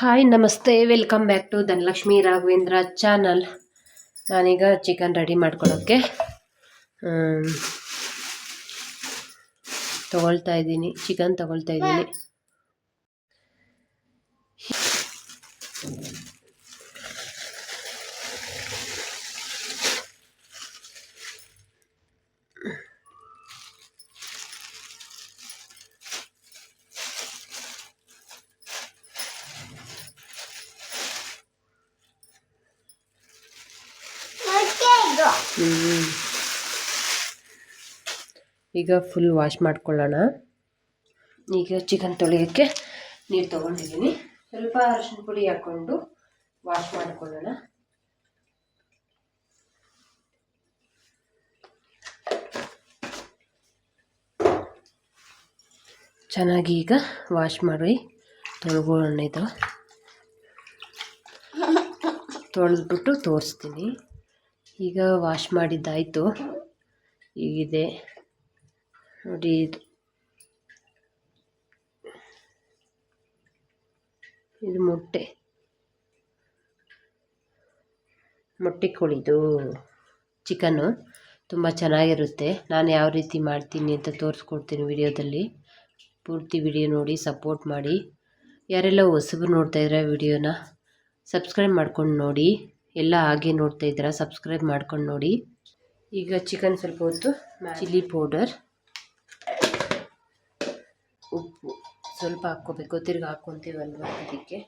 Hi ನಮಸ್ತೆ. Welcome back to Dhanalakshmi Raghavendra channel ನಾನೀಗ chicken ready ಮಾಡ್ಕೊಳ್ಳೋಕ್ಕೆ ತಗೊಳ್ತಾ ಇದ್ದೀನಿ. ಚಿಕನ್ ತಗೊಳ್ತಾ ಇದ್ದೀನಿ. ಈಗ ಫುಲ್ ವಾಶ್ ಮಾಡ್ಕೊಳ್ಳೋಣ. ಈಗ ಚಿಕನ್ ತೊಳೆಯೋಕ್ಕೆ ನೀರು ತೊಗೊಂಡಿದ್ದೀನಿ. ಸ್ವಲ್ಪ ಅರಶಿನ ಪುಡಿ ಹಾಕ್ಕೊಂಡು ವಾಶ್ ಮಾಡ್ಕೊಳ್ಳೋಣ. ಚೆನ್ನಾಗಿ ಈಗ ವಾಶ್ ಮಾಡಿ ತೊಳ್ಕೊಳ್ಳೋಣ ಇದು. ತೊಳೆದ್ಬಿಟ್ಟು ತೋರಿಸ್ತೀನಿ. ಈಗ ವಾಶ್ ಮಾಡಿದ್ದಾಯಿತು. ಈಗಿದೆ ನೋಡಿ ಇದು. ಮೊಟ್ಟೆ. ಮೊಟ್ಟೆ ಕೋಳಿದು. ಚಿಕನ್ನು ತುಂಬ ಚೆನ್ನಾಗಿರುತ್ತೆ. ನಾನು ಯಾವ ರೀತಿ ಮಾಡ್ತೀನಿ ಅಂತ ತೋರಿಸ್ಕೊಡ್ತೀನಿ ವಿಡಿಯೋದಲ್ಲಿ. ಪೂರ್ತಿ ವಿಡಿಯೋ ನೋಡಿ, ಸಪೋರ್ಟ್ ಮಾಡಿ. ಯಾರೆಲ್ಲ ಹೊಸಬ್ರು ನೋಡ್ತಾ ಇದ್ದೀರಾ ವಿಡಿಯೋನ ಸಬ್ಸ್ಕ್ರೈಬ್ ಮಾಡ್ಕೊಂಡು ನೋಡಿ. ಎಲ್ಲ ಹಾಗೆ ನೋಡ್ತಾ ಇದ್ದೀರಾ ಸಬ್ಸ್ಕ್ರೈಬ್ ಮಾಡ್ಕೊಂಡು ನೋಡಿ. ಈಗ ಚಿಕನ್ ಸ್ವಲ್ಪ ಹೊತ್ತು ಚಿಲ್ಲಿ ಪೌಡರ್. ಉಪ್ಪು ಸ್ವಲ್ಪ ಹಾಕ್ಕೋಬೇಕು. ತಿರ್ಗಿ ಹಾಕ್ಕೊತೀವಲ್ವ ಅದಕ್ಕೆ?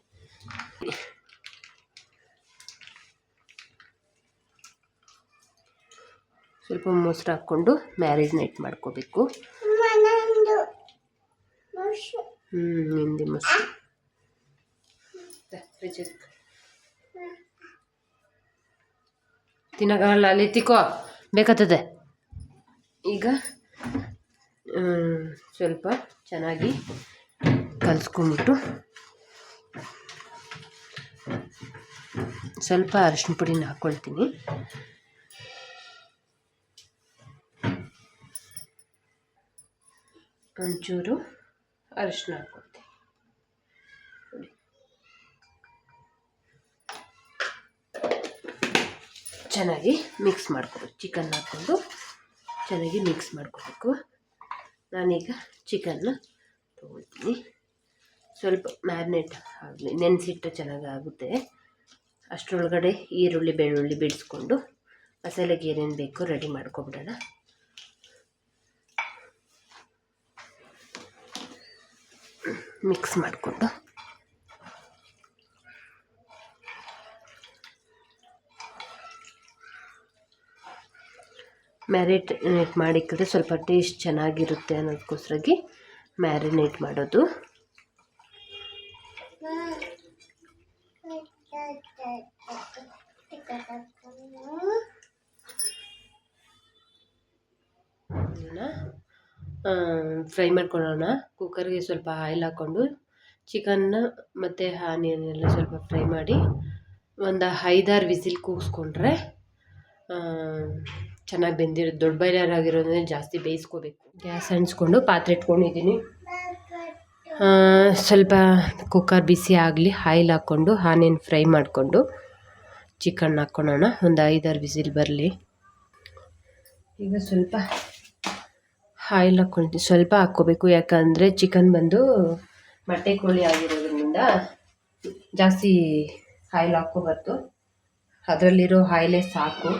ಸ್ವಲ್ಪ ಮೊಸರು ಹಾಕ್ಕೊಂಡು ಮ್ಯಾರಿನೇಟ್ ಮಾಡ್ಕೋಬೇಕು. ಹ್ಞೂ ನಿಂದಿ ಮೊಸರು. ತಿನ್ನೋಕ್ಕಾಗಲ್ಲ ಅಲ್ಲಿ ತಿಕ್ಕೋ. ಬೇಕಾಗ್ತದೆ. ಈಗ ಸ್ವಲ್ಪ ಚೆನ್ನಾಗಿ ಕಲಿಸ್ಕೊಂಬಿಟ್ಟು ಸ್ವಲ್ಪ ಅರಿಶಿನ ಪುಡಿನ ಹಾಕ್ಕೊಳ್ತೀನಿ. ಒಂಚೂರು ಅರಿಶಿನ ಹಾಕ್ಕೊಳ್ತೀನಿ. ಚೆನ್ನಾಗಿ ಮಿಕ್ಸ್ ಮಾಡ್ಕೋಬೇಕು. ಚಿಕನ್ ಹಾಕ್ಕೊಂಡು ಚೆನ್ನಾಗಿ ಮಿಕ್ಸ್ ಮಾಡ್ಕೋಬೇಕು. ನಾನೀಗ ಚಿಕನ್ನ ತೊಗೊಳ್ತೀನಿ. ಸ್ವಲ್ಪ ಮ್ಯಾರಿನೇಟ್ ಆಗಲಿ, ನೆನೆಸಿಟ್ಟು ಚೆನ್ನಾಗಾಗುತ್ತೆ. ಅಷ್ಟರೊಳಗಡೆ ಈರುಳ್ಳಿ, ಬೆಳ್ಳುಳ್ಳಿ ಬಿಡಿಸ್ಕೊಂಡು ಮಸಾಲೆಗೆ ಏನೇನು ಬೇಕೋ ರೆಡಿ ಮಾಡ್ಕೊಬಿಡೋಣ. ಮಿಕ್ಸ್ ಮಾಡಿಕೊಂಡು. ಮ್ಯಾರಿನೇಟ್ ಮಾಡಿಕ್ಕಿದ್ರೆ ಸ್ವಲ್ಪ ಟೇಸ್ಟ್ ಚೆನ್ನಾಗಿರುತ್ತೆ ಅನ್ನೋದಕ್ಕೋಸ್ಕರಾಗಿ ಮ್ಯಾರಿನೇಟ್ ಮಾಡೋದು. ಫ್ರೈ ಮಾಡ್ಕೊಳ್ಳೋಣ. ಕುಕ್ಕರ್ಗೆ ಸ್ವಲ್ಪ ಆಯಿಲ್ ಹಾಕ್ಕೊಂಡು ಚಿಕನ್ನ ಮತ್ತು ಆನಿಯನ್ ಎಲ್ಲ ಸ್ವಲ್ಪ ಫ್ರೈ ಮಾಡಿ ಒಂದು ಐದಾರು ವಿಸಿಲ್ ಕೂಗಿಸ್ಕೊಂಡ್ರೆ ಚೆನ್ನಾಗಿ ಬೆಂದಿರೋ ದೊಡ್ಡ ಬಾಯ್ಲರ್ ಆಗಿರೋದ್ರಿಂದ ಜಾಸ್ತಿ ಬೇಯಿಸ್ಕೋಬೇಕು. ಗ್ಯಾಸ್ ಅಂಟಿಸ್ಕೊಂಡು ಪಾತ್ರೆ ಇಟ್ಕೊಂಡಿದ್ದೀನಿ. ಸ್ವಲ್ಪ ಕುಕ್ಕರ್ ಬಿಸಿ ಆಗಲಿ ಆಯಿಲ್ ಹಾಕ್ಕೊಂಡು ಆನಿಯನ್ ಫ್ರೈ ಮಾಡಿಕೊಂಡು ಚಿಕನ್ ಹಾಕ್ಕೊಳ್ಳೋಣ. ಒಂದು ಐದಾರು ವಿಸಿಲ್ ಬರಲಿ. ಈಗ ಸ್ವಲ್ಪ ಆಯಿಲ್ ಹಾಕ್ಕೊಳ್ತೀನಿ ಸ್ವಲ್ಪ ಹಾಕ್ಕೋಬೇಕು. ಯಾಕಂದರೆ ಚಿಕನ್ ಬಂದು ಮೊಟ್ಟೆ ಕೋಳಿ ಆಗಿರೋದ್ರಿಂದ ಜಾಸ್ತಿ ಆಯಿಲ್ ಹಾಕ್ಕೋಬಾರ್ದು. ಅದರಲ್ಲಿರೋ ಆಯಿಲೇ ಸಾಕು.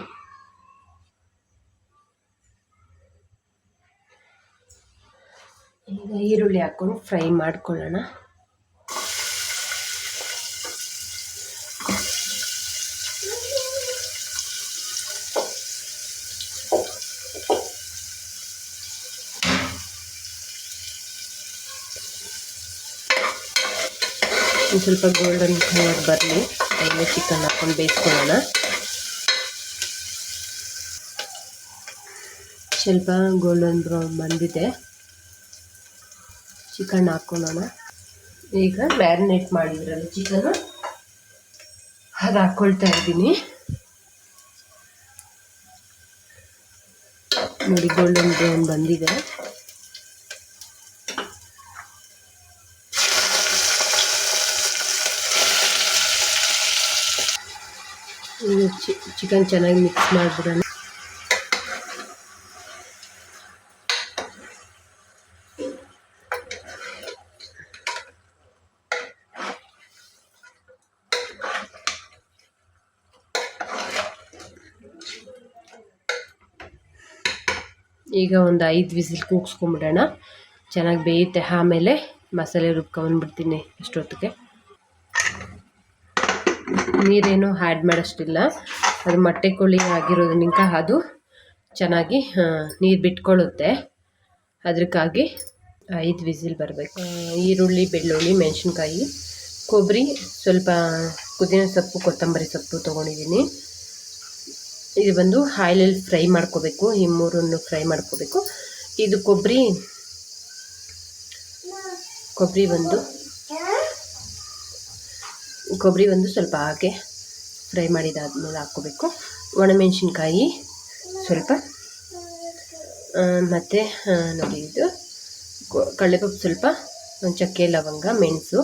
ಈಗ ಈರುಳ್ಳಿ ಹಾಕ್ಕೊಂಡು ಫ್ರೈ ಮಾಡ್ಕೊಳ್ಳೋಣ. ಸ್ವಲ್ಪ ಗೋಲ್ಡನ್ ಕಲರ್ ಬರಲಿ. ಆಮೇಲೆ ಚಿಕನ್ ಹಾಕ್ಕೊಂಡು ಬೇಯಿಸ್ಕೊಳ್ಳೋಣ. ಸ್ವಲ್ಪ ಗೋಲ್ಡನ್ ಬ್ರೌನ್ ಬಂದಿದೆ. ಚಿಕನ್ ಹಾಕೊಳ್ಳೋಣ ಈಗ ಮ್ಯಾರಿನೇಟ್ ಮಾಡಿದ್ರಲ್ಲ ಚಿಕನ್. ಅದು ಹಾಕ್ಕೊಳ್ತಾ ಇದ್ದೀನಿ. ನೋಡಿ ಗೋಲ್ಡನ್ ಬ್ರೌನ್ ಬಂದಿದೆ. ಚಿಕನ್ ಚೆನ್ನಾಗಿ ಮಿಕ್ಸ್ ಮಾಡಿಬಿಡೋಣ. ಈಗ ಒಂದು ಐದು ವಿಸಿಲ್ ಕೂಗಿಸ್ಕೊಂಬಿಡೋಣ. ಚೆನ್ನಾಗಿ ಬೇಯುತ್ತೆ. ಆಮೇಲೆ ಮಸಾಲೆ ರುಬ್ಕೊಂಬಿಡ್ತೀನಿ ಅಷ್ಟೊತ್ತಿಗೆ ನೀರೇನು ಆ್ಯಡ್ ಮಾಡೋಷ್ಟಿಲ್ಲ. ಅದು ಮೊಟ್ಟೆ ಕೋಳಿ ಆಗಿರೋದ್ರಿಂದ ಅದು ಚೆನ್ನಾಗಿ ನೀರು ಬಿಟ್ಕೊಳ್ಳುತ್ತೆ. ಅದಕ್ಕಾಗಿ ಐದು ವಿಸಿಲ್ ಬರಬೇಕು. ಈರುಳ್ಳಿ, ಬೆಳ್ಳುಳ್ಳಿ, ಮೆಣಸಿನ್ಕಾಯಿ, ಕೊಬ್ಬರಿ, ಸ್ವಲ್ಪ ಪುದೀನ ಸೊಪ್ಪು, ಕೊತ್ತಂಬರಿ ಸೊಪ್ಪು ತೊಗೊಂಡಿದ್ದೀನಿ. ಇದು ಬಂದು ಆಯಿಲಲ್ಲಿ ಫ್ರೈ ಮಾಡ್ಕೋಬೇಕು, ಈ ಮೂರನ್ನು ಫ್ರೈ ಮಾಡ್ಕೋಬೇಕು. ಇದು ಕೊಬ್ಬರಿ ಕೊಬ್ಬರಿ ಬಂದು ಕೊಬ್ಬರಿ ಬಂದು ಸ್ವಲ್ಪ ಹಾಗೆ ಫ್ರೈ ಮಾಡಿದಾದ್ಮೇಲೆ ಹಾಕ್ಕೋಬೇಕು. ಒಣಮೆಣಸಿನ್ಕಾಯಿ ಸ್ವಲ್ಪ ಮತ್ತು ನೋಡಿ ಇದು ಕಡಲೆಪಪ್ಪು ಸ್ವಲ್ಪ ಚಕ್ಕೆ ಲವಂಗ, ಮೆಣಸು,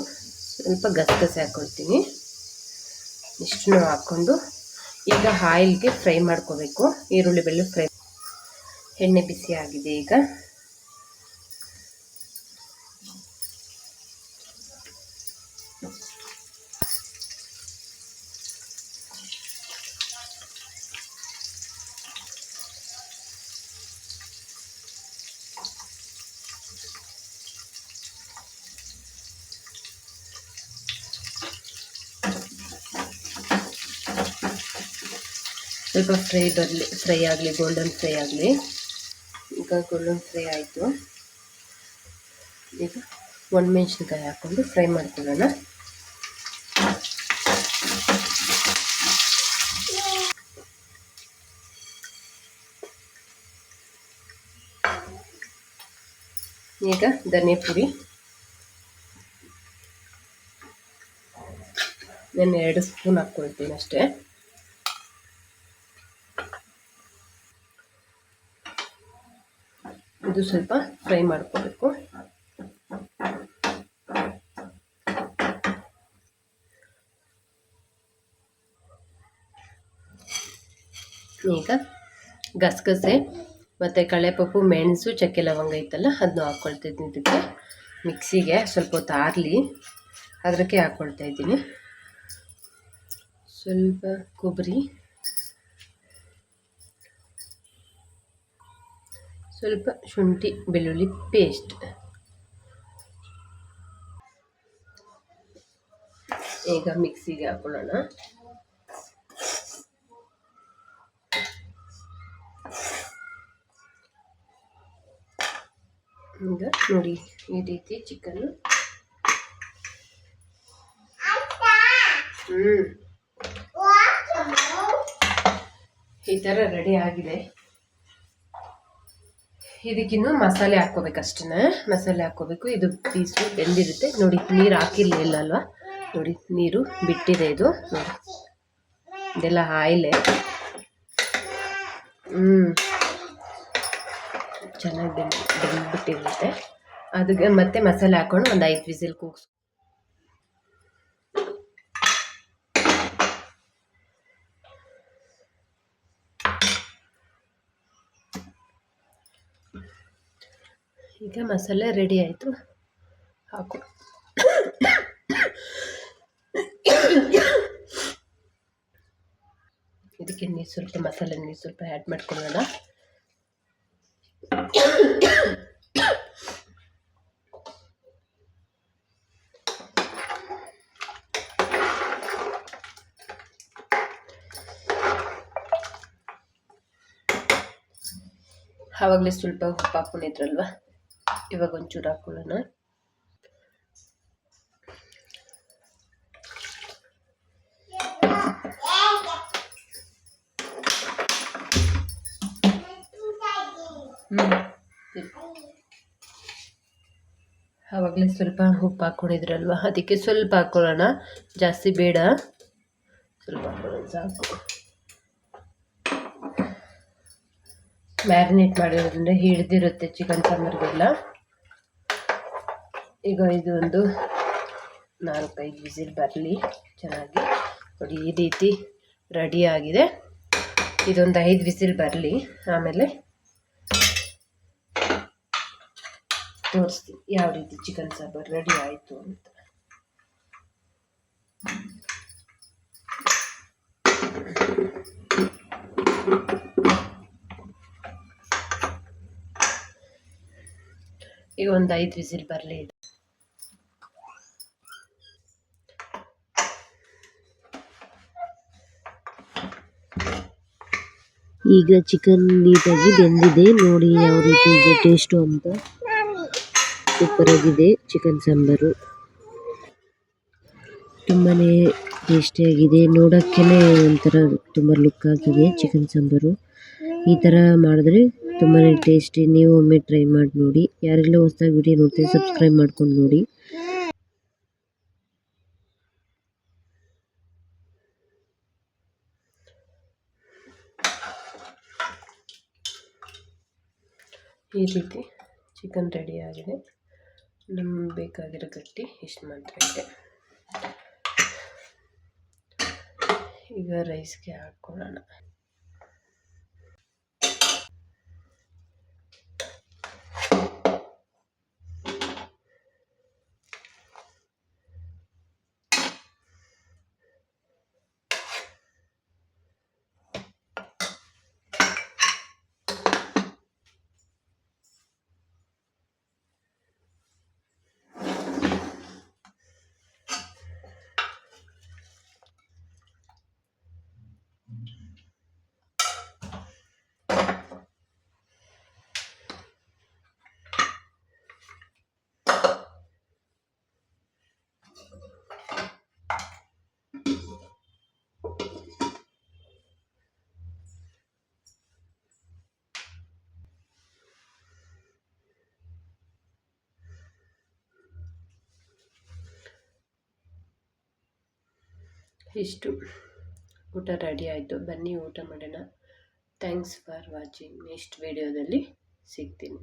ಸ್ವಲ್ಪ ಗಸಗಸೆ ಹಾಕ್ಕೊಳ್ತೀನಿ ಇಷ್ಟನ್ನು ಹಾಕ್ಕೊಂಡು ಈಗ ಆಯಿಲ್ಗೆ ಫ್ರೈ ಮಾಡ್ಕೋಬೇಕು. ಈರುಳ್ಳಿ ಬೆಲ್ಲ ಫ್ರೈ ಎಣ್ಣೆ ಬಿಸಿ ಆಗಿದೆ ಈಗ. ಸ್ವಲ್ಪ ಫ್ರೈ ಬರಲಿ, ಫ್ರೈ ಆಗಲಿ ಗೋಲ್ಡನ್ ಫ್ರೈ ಆಗಲಿ. ಈಗ ಗೋಲ್ಡನ್ ಫ್ರೈ ಆಯಿತು. ಈಗ ಒಣಮೆಣ್ಸಿನ್ಕಾಯಿ ಹಾಕ್ಕೊಂಡು ಫ್ರೈ ಮಾಡ್ಕೊಳ್ಳೋಣ. ಈಗ ಧನಿಯಾ ಪುಡಿ. ನಾನು ಎರಡು ಸ್ಪೂನ್ ಹಾಕ್ಕೊಳ್ತೀನಿ ಅಷ್ಟೇ. ಇದು ಸ್ವಲ್ಪ ಫ್ರೈ ಮಾಡ್ಕೋಬೇಕು. ಈಗ ಗಸಗಸೆ ಮತ್ತು ಕಳೆಪಪ್ಪು ಮೆಣಸು, ಚಕ್ಕೆ ಲವಂಗ ಇತ್ತಲ್ಲ ಅದನ್ನು ಹಾಕ್ಕೊಳ್ತಿದ್ದೀನಿ ಇದಕ್ಕೆ. ಮಿಕ್ಸಿಗೆ ಸ್ವಲ್ಪ ಹೊತ್ತು ಆರಲಿ ಅದಕ್ಕೆ ಹಾಕ್ಕೊಳ್ತಾ ಇದ್ದೀನಿ. ಸ್ವಲ್ಪ ಕೊಬ್ಬರಿ. ಸ್ವಲ್ಪ ಶುಂಠಿ, ಬೆಳ್ಳುಳ್ಳಿ ಪೇಸ್ಟ್ ಈಗ ಮಿಕ್ಸಿಗೆ ಹಾಕೊಳ್ಳೋಣ. ಈಗ ನೋಡಿ ಈ ರೀತಿ ಚಿಕನ್ನು ಹ್ಞೂ ಈ ಥರ ರೆಡಿ ಆಗಿದೆ. ಇದಕ್ಕಿನ್ನು ಮಸಾಲೆ ಹಾಕ್ಕೋಬೇಕಷ್ಟೇ ಮಸಾಲೆ ಹಾಕ್ಕೋಬೇಕು. ಇದು ಪೀಸು ಬೆಂದಿರುತ್ತೆ. ನೋಡಿ, ನೀರು ಹಾಕಿರ್ಲಿಲ್ಲ ಅಲ್ವಾ? ನೋಡಿ, ನೀರು ಬಿಟ್ಟಿದೆ ಇದು. ನೋಡಿ, ಇದೆಲ್ಲ ಆಯಿಲೆ. ಹ್ಞೂ ಚೆನ್ನಾಗಿ ಬೆಂದು ಬೆಂದ್ಬಿಟ್ಟಿರುತ್ತೆ. ಅದಕ್ಕೆ ಮತ್ತೆ ಮಸಾಲೆ ಹಾಕ್ಕೊಂಡು ಒಂದು ಐದು ವಿಸಿಲ್ ಕೂಗ್ಸ್ ಈಗ ಮಸಾಲೆ ರೆಡಿ ಆಯಿತು. ಹಾಕು. ಇದಕ್ಕೆ ನೀರು ಸ್ವಲ್ಪ, ಮಸಾಲೆ ನೀರು ಸ್ವಲ್ಪ ಆ್ಯಡ್ ಮಾಡ್ಕೊಳ್ಳೋಣ. ಆವಾಗಲೇ ಸ್ವಲ್ಪ ಉಪ್ಪು ಹಾಕ್ಕೊಂಡಿದ್ರಲ್ವ? ಇವಾಗ ಒಂಚೂರು ಹ್ಮ್. ಆವಾಗಲೇ ಸ್ವಲ್ಪ ಉಪ್ಪು ಹಾಕೊಂಡಿದ್ರಲ್ವ? ಅದಕ್ಕೆ ಸ್ವಲ್ಪ ಹಾಕೊಳ್ಳೋಣ. ಜಾಸ್ತಿ ಬೇಡ. ಸ್ವಲ್ಪ ಹಾಕೊಳ್ಳೋಣ, ಸಾಕು. ಮ್ಯಾರಿನೇಟ್ ಮಾಡಿರೋದ್ರಿಂದ ಹಿಡಿದಿರುತ್ತೆ ಚಿಕನ್ ಸಾಂಬಾರಿಗೆಲ್ಲ. ಈಗ ಇದು ಒಂದು ನಾಲ್ಕೈದು ವಿಸಿಲ್ ಬರಲಿ. ಚೆನ್ನಾಗಿ. ನೋಡಿ, ಈ ರೀತಿ ರೆಡಿ ಆಗಿದೆ. ಇದೊಂದು ಐದು ವಿಸಿಲ್ ಬರಲಿ. ಆಮೇಲೆ ತೋರಿಸ್ತೀನಿ ಯಾವ ರೀತಿ ಚಿಕನ್ ಸಾಂಬಾರು ರೆಡಿ ಆಯಿತು ಅಂತ. ಈಗ ಒಂದು ಐದು ವಿಸಿಲ್ ಬರಲಿ. ಈಗ ಚಿಕನ್ ನೀಟಾಗಿ ಬೆಂದಿದೆ. ನೋಡಿ ಯಾವ ರೀತಿ ಇದೆ ಟೇಸ್ಟು ಅಂತ. ಸೂಪರ್ ಆಗಿದೆ ಚಿಕನ್ ಸಾಂಬಾರು. ತುಂಬಾ ಟೇಸ್ಟಿಯಾಗಿದೆ ನೋಡೋಕ್ಕೇ ಒಂಥರ ತುಂಬ ಲುಕ್ ಆಗಿದೆ ಚಿಕನ್ ಸಾಂಬಾರು. ಈ ಥರ ಮಾಡಿದ್ರೆ ತುಂಬಾನೇ ಟೇಸ್ಟಿ ನೀವು ಒಮ್ಮೆ ಟ್ರೈ ಮಾಡಿ ನೋಡಿ. ಯಾರೆಲ್ಲ ಹೊಸ್ದಾಗಿ ವಿಡಿಯೋ ನೋಡ್ತೀವಿ ಸಬ್ಸ್ಕ್ರೈಬ್ ಮಾಡ್ಕೊಂಡು ನೋಡಿ. ಈ ರೀತಿ ಚಿಕನ್ ರೆಡಿ ಆಗಿದೆ. ನಮ್ಗೆ ಬೇಕಾಗಿರೋ ಗಟ್ಟಿ ಇಷ್ಟು ಮಾತ್ರ ಇದೆ. ಈಗ ರೈಸ್ಗೆ ಹಾಕ್ಕೊಳ್ಳೋಣ ಇಷ್ಟು ಊಟ ರೆಡಿ ಆಯಿತು. ಬನ್ನಿ ಊಟ ಮಾಡೋಣ. ಥ್ಯಾಂಕ್ಸ್ ಫಾರ್ ವಾಚಿಂಗ್ ನೆಕ್ಸ್ಟ್ ವೀಡಿಯೋದಲ್ಲಿ ಸಿಗ್ತೀನಿ.